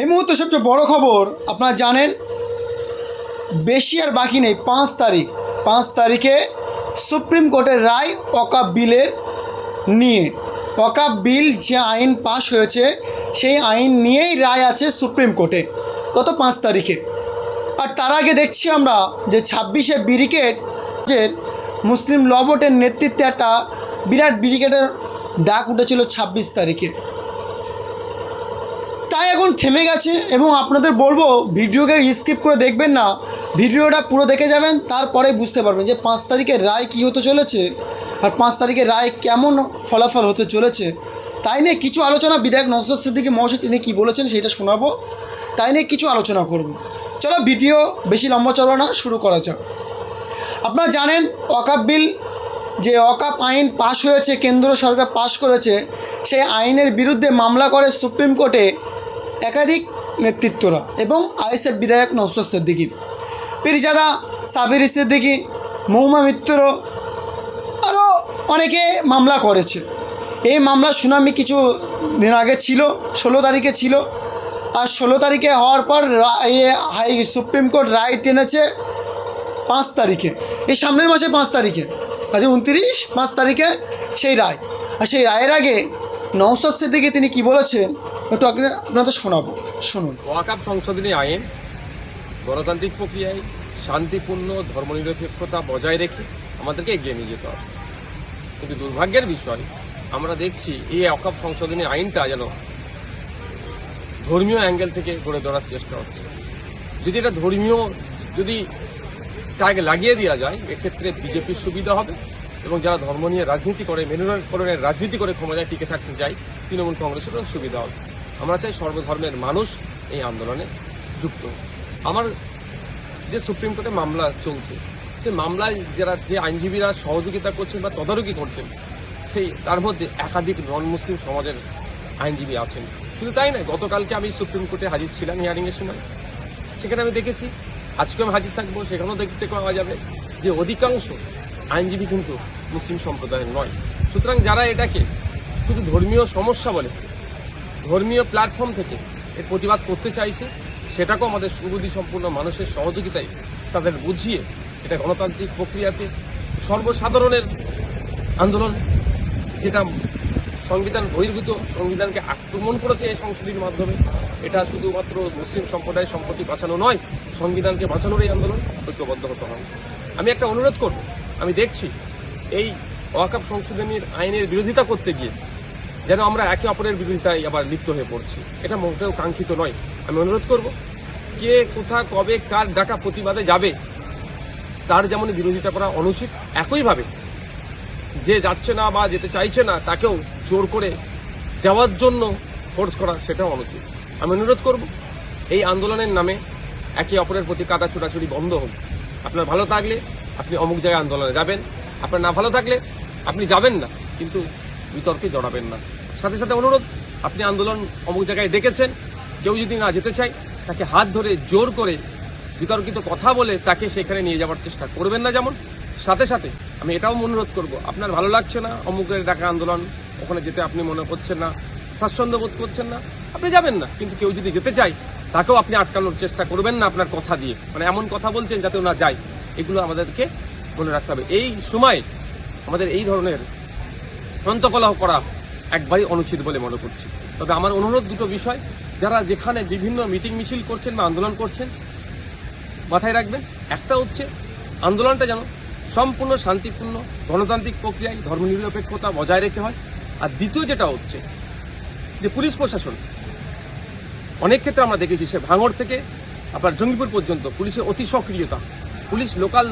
এই মুহূর্তে সবচেয়ে বড় খবর, আপনারা জানেন, বেশি আর বাকি নেই, পাঁচ তারিখ। পাঁচ তারিখে সুপ্রিম কোর্টের রায় অকাপ বিলের নিয়ে। অকাপ বিল যে আইন পাশ হয়েছে, সেই আইন নিয়েই রায় আছে সুপ্রিম কোর্টে, গত পাঁচ তারিখে। আর তার আগে দেখছি আমরা যে ছাব্বিশে ব্রিগেড মুসলিম ল বোর্ডের নেতৃত্বে একটা বিরাট ব্রিগেডের ডাক উঠেছিল ছাব্বিশ তারিখে। এখন থেমে গেছে এবং আপনাদের বলব ভিডিওকে স্কিপ করে দেখবেন না। ভিডিওটা পুরো দেখে যাবেন, তারপরে বুঝতে পারবেন যে পাঁচ তারিখের রায় কী হতে চলেছে আর পাঁচ তারিখের রায় কেমন ফলাফল হতে চলেছে। তাই নিয়ে কিছু আলোচনা বিধায়ক নজর সিদ্দিকি মহাশয়, তিনি কী বলেছেন সেটা শোনাবো। তাই নিয়ে কিছু আলোচনা করব। চলো ভিডিও বেশি লম্বা চলবে না, শুরু করা যাক। আপনারা জানেন অকাপ বিল, যে অকাপ আইন পাশ হয়েছে, কেন্দ্র সরকার পাশ করেছে, সেই আইনের বিরুদ্ধে মামলা করে সুপ্রিম কোর্টে একাধিক নেতৃত্বরা এবং আইএসএফ বিধায়ক নৌসদ সিদ্দিকি, পিরিজাদা সাবির সিদ্দিকি মৌমা মিত্র আরও অনেকে মামলা করেছে। এই মামলার শুনানি কিছু দিন আগে ছিল, ষোলো তারিখে ছিল। আর ষোলো তারিখে হওয়ার পর হাই সুপ্রিম কোর্ট রায় টেনেছে পাঁচ তারিখে। এই সামনের মাসে পাঁচ তারিখে আজ উনত্রিশ পাঁচ তারিখে সেই রায়। আর সেই রায়ের আগে নৌসাদ সিদ্দিকি তিনি কি বলেছেন? একটু আগে আপনাদের শোনাবো। শুনুন। ওয়াকাপ সংশোধনী আইন, গণতান্ত্রিক প্রক্রিয়ায় শান্তিপূর্ণ ধর্মনিরপেক্ষতা বজায় রেখে আমাদেরকে এগিয়ে নিয়ে যেতে হবে। কিন্তু দুর্ভাগ্যের বিষয়, আমরা দেখছি এই ওয়াকাপ সংশোধনী আইনটা যেন ধর্মীয় অ্যাঙ্গেল থেকে গড়ে ধরার চেষ্টা হচ্ছে। যদি এটা ধর্মীয়, যদি তাকে লাগিয়ে দেওয়া যায়, এক্ষেত্রে বিজেপির সুবিধা হবে এবং যারা ধর্ম নিয়ে রাজনীতি করে মেরুকরণের রাজনীতি করে ক্ষমতায় টিকে থাকতে চায়, তৃণমূল কংগ্রেসেরও সুবিধা হবে। আমরা চাই সর্বধর্মের মানুষ এই আন্দোলনে যুক্ত আমার যে সুপ্রিম কোর্টে মামলা চলছে, সে মামলায় যারা যে আইনজীবীরা সহযোগিতা করছেন বা তদারকি করছেন, সেই তার মধ্যে একাধিক নন মুসলিম সমাজের আইনজীবী আছেন। শুধু তাই নয়, গতকালকে আমি সুপ্রিম কোর্টে হাজির ছিলাম হিয়ারিংয়ের সময়। সেখানে আমি দেখেছি, আজকে আমি হাজির থাকব, সেখানেও দেখতে পাওয়া যাবে যে অধিকাংশ আইনজীবী কিন্তু মুসলিম সম্প্রদায়ের নয়। সুতরাং যারা এটাকে শুধু ধর্মীয় সমস্যা বলে ধর্মীয় প্ল্যাটফর্ম থেকে এর প্রতিবাদ করতে চাইছে, সেটাকেও আমাদের সুবুদ্ধি সম্পূর্ণ মানুষের সহযোগিতায় তাদের বুঝিয়ে এটা গণতান্ত্রিক প্রক্রিয়াতে সর্বসাধারণের আন্দোলন, যেটা সংবিধান বহির্ভূত সংবিধানকে আক্রমণ করেছে এই সংশোধনীর মাধ্যমে। এটা শুধুমাত্র মুসলিম সম্প্রদায়ের সম্পত্তি বাঁচানো নয়, সংবিধানকে বাঁচানোর এই আন্দোলন ঐক্যবদ্ধ হতে হবে। আমি একটা অনুরোধ করব, আমি দেখছি এই ওয়াকাপ সংশোধনীর আইনের বিরোধিতা করতে গিয়ে যেন আমরা একে অপরের বিরোধিতায় আবার লিপ্ত হয়ে পড়ছি। এটা মোটেও কাঙ্ক্ষিত নয়। আমি অনুরোধ করব, কে, কোথা, কবে, কার ডাকা প্রতিবাদে যাবে, তার যেমন বিরোধিতা করা অনুচিত, একইভাবে যে যাচ্ছে না বা যেতে চাইছে না, তাকেও জোর করে যাওয়ার জন্য ফোর্স করা, সেটাও অনুচিত। আমি অনুরোধ করব, এই আন্দোলনের নামে একে অপরের প্রতি কাদা ছোটাছুটি বন্ধ হোক। আপনার ভালো থাকলে আপনি অমুক জায়গায় আন্দোলনে যাবেন, আপনার না ভালো থাকলে আপনি যাবেন না, কিন্তু বিতর্কে জড়াবেন না। সাথে সাথে অনুরোধ, আপনি আন্দোলন অমুক জায়গায় ডেকেছেন, কেউ যদি না যেতে চায়, তাকে হাত ধরে জোর করে বিতর্কিত কথা বলে তাকে সেখানে নিয়ে যাওয়ার চেষ্টা করবেন না যেমন। সাথে সাথে আমি এটাও অনুরোধ করব, আপনার ভালো লাগছে না অমুকের ডাকা আন্দোলন, ওখানে যেতে আপনি মনে করছেন না, স্বাচ্ছন্দ্য বোধ করছেন না, আপনি যাবেন না। কিন্তু কেউ যদি যেতে চায়, তাকেও আপনি আটকানোর চেষ্টা করবেন না আপনার কথা দিয়ে। মানে এমন কথা বলছেন যাতে ওনা যায়। এগুলো আমাদেরকে মনে রাখতে হবে। এই সময় আমাদের এই ধরনের অন্তকলহ করা একবারই অনুচিত বলে মনে করছি। তবে আমার অনুরোধ দুটো বিষয়, যারা যেখানে বিভিন্ন মিটিং মিছিল করছেন বা আন্দোলন করছেন, মাথায় রাখবেন, একটা হচ্ছে আন্দোলনটা যেন সম্পূর্ণ শান্তিপূর্ণ, গণতান্ত্রিক প্রক্রিয়ায় ধর্মনিরপেক্ষতা বজায় রেখে হয়। আর দ্বিতীয় যেটা হচ্ছে যে পুলিশ প্রশাসন, অনেক ক্ষেত্রে আমরা দেখেছি সে ভাঙড় থেকে আপনার জঙ্গিপুর পর্যন্ত পুলিশের অতি সক্রিয়তা, পুলিশ লোকাল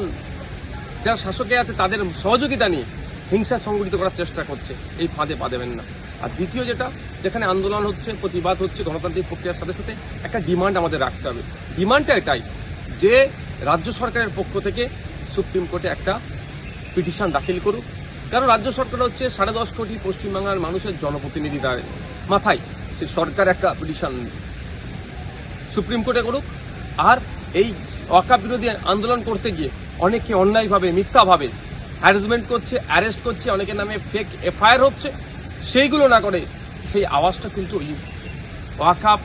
যারা শাসকে আছে তাদের সহযোগিতা নিয়ে হিংসা সংগঠিত করার চেষ্টা করছে, এই ফাঁদে পা দেবেন না। আর দ্বিতীয় যেটা, যেখানে আন্দোলন হচ্ছে, প্রতিবাদ হচ্ছে গণতান্ত্রিক প্রক্রিয়ার সাথে সাথে একটা ডিমান্ড আমাদের রাখতে হবে। ডিমান্ডটা এটাই যে রাজ্য সরকারের পক্ষ থেকে সুপ্রিম কোর্টে একটা পিটিশন দাখিল করুক। কারণ রাজ্য সরকার হচ্ছে সাড়ে দশ কোটি পশ্চিমবাংলার মানুষের জনপ্রতিনিধি মাথায়। সে সরকার একটা পিটিশন সুপ্রিম কোর্টে করুক। আর এই ওয়াকা বিরোধী আন্দোলন করতে গিয়ে অনেকে অন্যায়ভাবে, মিথ্যাভাবে হ্যারাসমেন্ট করছে অ্যারেস্ট করছে, অনেকের নামে ফেক এফআইআর হচ্ছে। সেইগুলো না করে সেই আওয়াজটা কিন্তু ওই ওয়াকাপ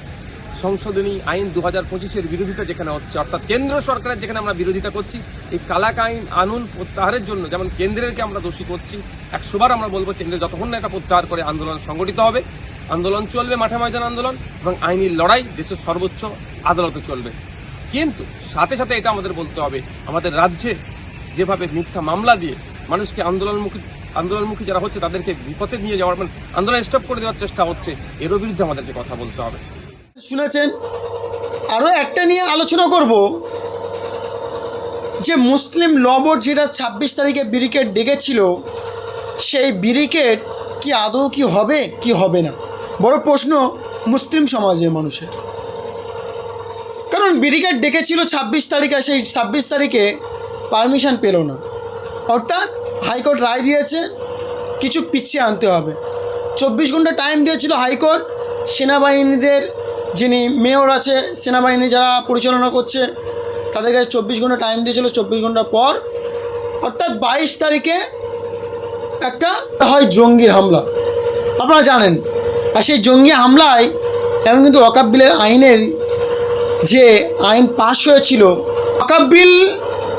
সংশোধনী আইন দু হাজার পঁচিশের বিরোধিতা যেখানে হচ্ছে, অর্থাৎ কেন্দ্র সরকারের যেখানে আমরা বিরোধিতা করছি, এই কালাক আইন আনুন প্রত্যাহারের জন্য, যেমন কেন্দ্রেরকে আমরা দোষী করছি, একশোবার আমরা বলব কেন্দ্রে যতক্ষণ না এটা প্রত্যাহার করে আন্দোলন সংগঠিত হবে। আন্দোলন চলবে, মাঠে ময়দান আন্দোলন, এবং আইনি লড়াই দেশের সর্বোচ্চ আদালতে চলবে। কিন্তু সাথে সাথে এটা আমাদের বলতে হবে, আমাদের রাজ্যে যেভাবে মিথ্যা মামলা দিয়ে মানুষকে আন্দোলনমুখী আন্দোলনমুখী যারা হচ্ছে তাদেরকে বিপথে নিয়ে যাওয়ার মানে আন্দোলন স্টপ করে দেওয়ার চেষ্টা হচ্ছে, এরও বিরুদ্ধে আমাদেরকে কথা বলতে হবে। শুনেছেন? আরও একটা নিয়ে আলোচনা করব। যে মুসলিম ল বোর্ড যেটা ছাব্বিশ তারিখে ব্যারিকেড ডেকেছিল, সেই ব্যারিকেড কি আদৌ কি হবে কি হবে না? বড় প্রশ্ন মুসলিম সমাজের মানুষের। কারণ ব্যারিকেড ডেকেছিল ছাব্বিশ তারিখে, সেই ছাব্বিশ তারিখে পারমিশন পেল না। অর্থাৎ হাইকোর্ট রায় দিয়েছে, কিছু পিছিয়ে আনতে হবে। চব্বিশ ঘণ্টা টাইম দিয়েছিল হাইকোর্ট, সেনাবাহিনীদের যিনি মেয়র আছে, সেনাবাহিনী যারা পরিচালনা করছে, তাদের কাছে চব্বিশ ঘণ্টা টাইম দিয়েছিল। চব্বিশ ঘণ্টা পর, অর্থাৎ বাইশ তারিখে একটা হয় জঙ্গির হামলা। আপনারা জানেন, আর সেই জঙ্গি হামলায় এখন কিন্তু ওয়াকাব বিলের আইনের যে আইন পাশ হয়েছিল, ওয়াকাব বিল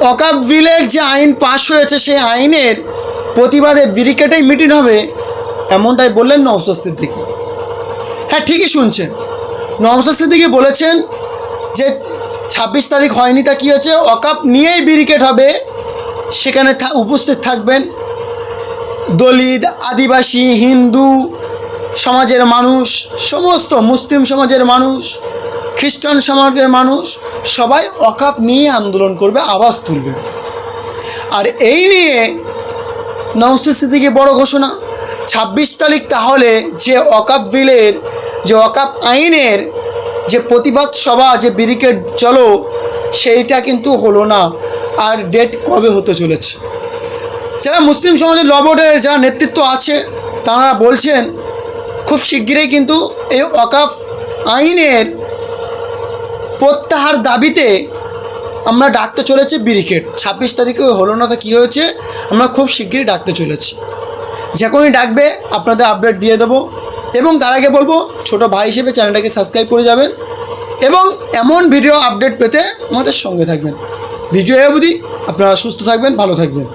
ওয়াকাব বিলের যে আইন পাশ হয়েছে, সেই আইনের প্রতিবাদে ব্রিকেটেই মিটিং হবে, এমনটাই বললেন নওসাদ সিদ্দিকি। হ্যাঁ ঠিকই শুনছেন। নওসাদ সিদ্দিকি বলেছেন যে ছাব্বিশ তারিখ হয়নি, তা কী হয়েছে? অকাপ নিয়েই ব্রিকেট হবে, সেখানে উপস্থিত থাকবেন দলিত, আদিবাসী, হিন্দু সমাজের মানুষ, সমস্ত মুসলিম সমাজের মানুষ। খ্রিস্টান সমাজের মানুষ সবাই অকাপ নিয়ে আন্দোলন করবে, আওয়াজ তুলবে। আর এই নিয়ে নওস্তের সিদ্দিকি বড় ঘোষণা, ছাব্বিশ তারিখ তাহলে যে অকাপ বিলের, যে অকাপ আইনের যে প্রতিবাদ সভা, যে ব্যারিকেড চলো, সেইটা কিন্তু হলো না। আর ডেট কবে হতে চলেছে? যারা মুসলিম সমাজের ল বোর্ডের যারা নেতৃত্ব আছে, তারা বলছেন, খুব শিগগিরই কিন্তু এই ওয়াকাফ আইনের প্রত্যাহার দাবিতে আমরা ডাকতে চলেছি ব্রিকেট ছাব্বিশ তারিখে হলো না তা কী হয়েছে? আমরা খুব শিগগিরই ডাকতে চলেছি। যে কোনোই ডাকবে, আপনাদের আপডেট দিয়ে দেবো। এবং তার আগে বলব, ছোট ভাই হিসেবে চ্যানেলটাকে সাবস্ক্রাইব করে যাবেন। এবং এমন ভিডিও আপডেট পেতে আমাদের সঙ্গে থাকবেন। ভিডিও অবধি আপনারা সুস্থ থাকবেন, ভালো থাকবেন।